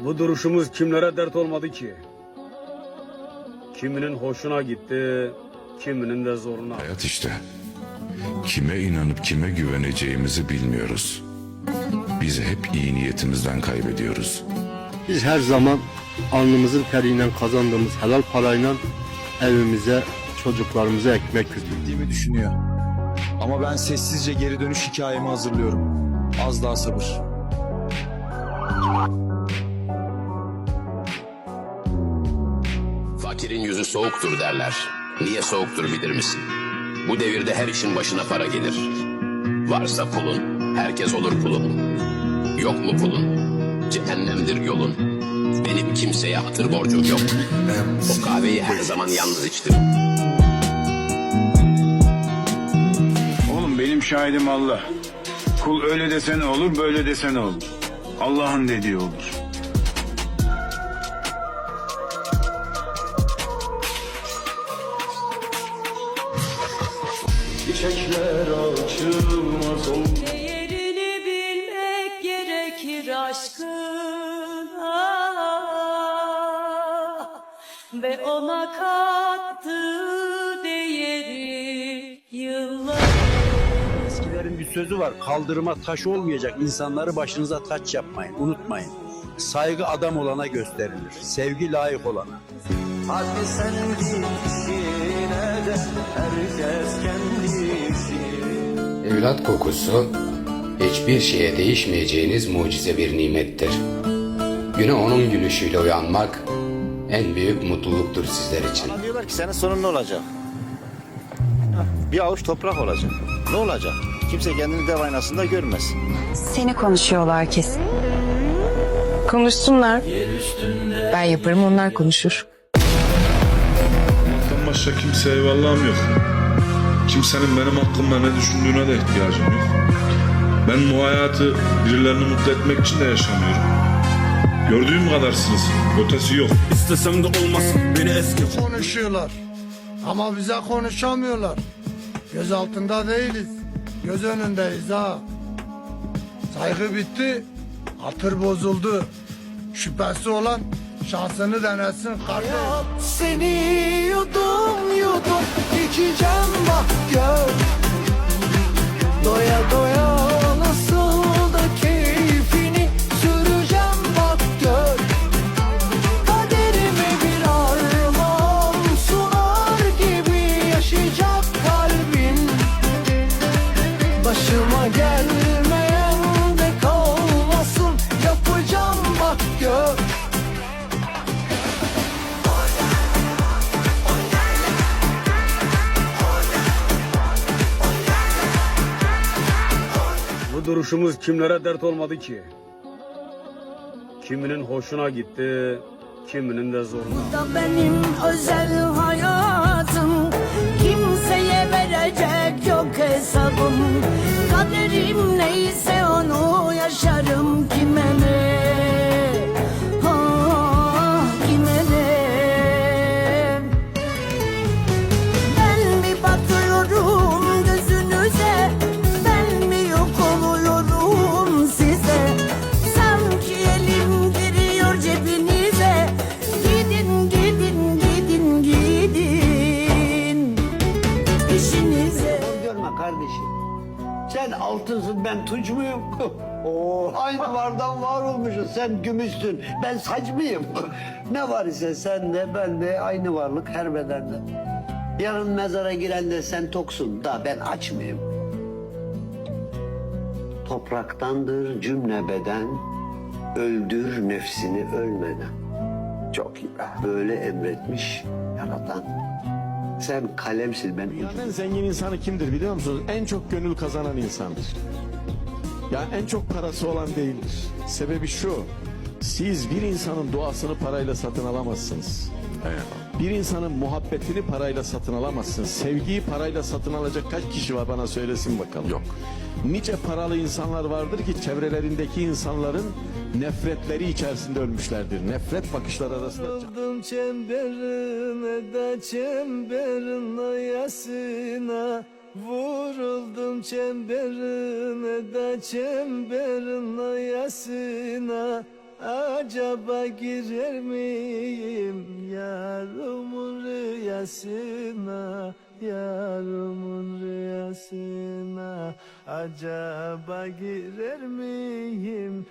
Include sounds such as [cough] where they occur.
Bu duruşumuz kimlere dert olmadı ki? Kiminin hoşuna gitti, kiminin de zoruna. Hayat işte. Kime inanıp kime güveneceğimizi bilmiyoruz. Biz hep iyi niyetimizden kaybediyoruz. Biz her zaman alnımızın teriyle kazandığımız helal parayla evimize, çocuklarımıza ekmek götürdük. gittiğimi düşünüyor. Ama ben sessizce geri dönüş hikayemi hazırlıyorum. Az daha sabır. Fakirin yüzü soğuktur derler. Niye soğuktur bilir misin? Bu devirde her işin başına para gelir. Varsa pulun, herkes olur kulun. Yok mu pulun? Cehennemdir yolun. Benim kimseye hatır borcum yok. O kahveyi her zaman yalnız içtim. Oğlum benim şahidim Allah. Kul öyle desen olur, böyle desen olur. Allah'ın dediği olur. Değerini bilmek gerekir aşkın ah, Ve ona kattığı değeri yıllar Eskilerin bir sözü var. Kaldırıma taş olmayacak insanları başınıza taç yapmayın. Unutmayın. Saygı adam olana gösterilir. Sevgi layık olana. Evlat kokusu hiçbir şeye değişmeyeceğiniz mucize bir nimettir. Güne onun gülüşüyle uyanmak en büyük mutluluktur sizler için. Bana diyorlar ki senin sonun ne olacak? Bir avuç toprak olacak. Ne olacak? Kimse kendini dev aynasında görmez. Seni konuşuyorlar kesin. Konuşsunlar. Ben yaparım onlar konuşur. Allah'tan başka kimseye eyvallahım yok. Kimsenin benim hakkımda ne düşündüğüne de ihtiyacım yok. Ben bu hayatı birilerini mutlu etmek için de yaşamıyorum. Gördüğüm kadarsınız. Ötesi yok. İstesem de olmaz, beni eski Konuşuyorlar ama bize konuşamıyorlar. Göz altında değiliz. Göz önündeyiz ha. Saygı bitti, hatır bozuldu. Şüphesi olan şansını denesin kardeş. Seni yudum yudum içeceğim Bu duruşumuz kimlere dert olmadı ki? Kiminin hoşuna gitti, kiminin de zoruna. da benim özel hayatım Kimseye verecek yok hesabım Kaderim neyse onu yaşarım kime ne Sen altınsın ben tunç muyum? [laughs] Oo, aynı vardan var olmuşuz. Sen gümüşsün. Ben saç mıyım? [laughs] ne var ise sen de ben de aynı varlık her bedende. Yarın mezara giren de sen toksun da ben aç mıyım? Topraktandır cümle beden, öldür nefsini ölmeden. Çok iyi be. Böyle emretmiş yaratan. Sen kalemsin ben ucum. En zengin insanı kimdir biliyor musunuz? En çok gönül kazanan insandır. Yani en çok parası olan değildir. Sebebi şu. Siz bir insanın duasını parayla satın alamazsınız. Bir insanın muhabbetini parayla satın alamazsınız. Sevgiyi parayla satın alacak kaç kişi var bana söylesin bakalım. Yok. Nice paralı insanlar vardır ki çevrelerindeki insanların nefretleri içerisinde ölmüşlerdir. Nefret bakışlar arasında. Vuruldum çemberine de çemberin ayasına Vuruldum çemberine de çemberin ayasına Acaba girer miyim yarımın rüyasına Yarımın rüyasına? Acaba girer miyim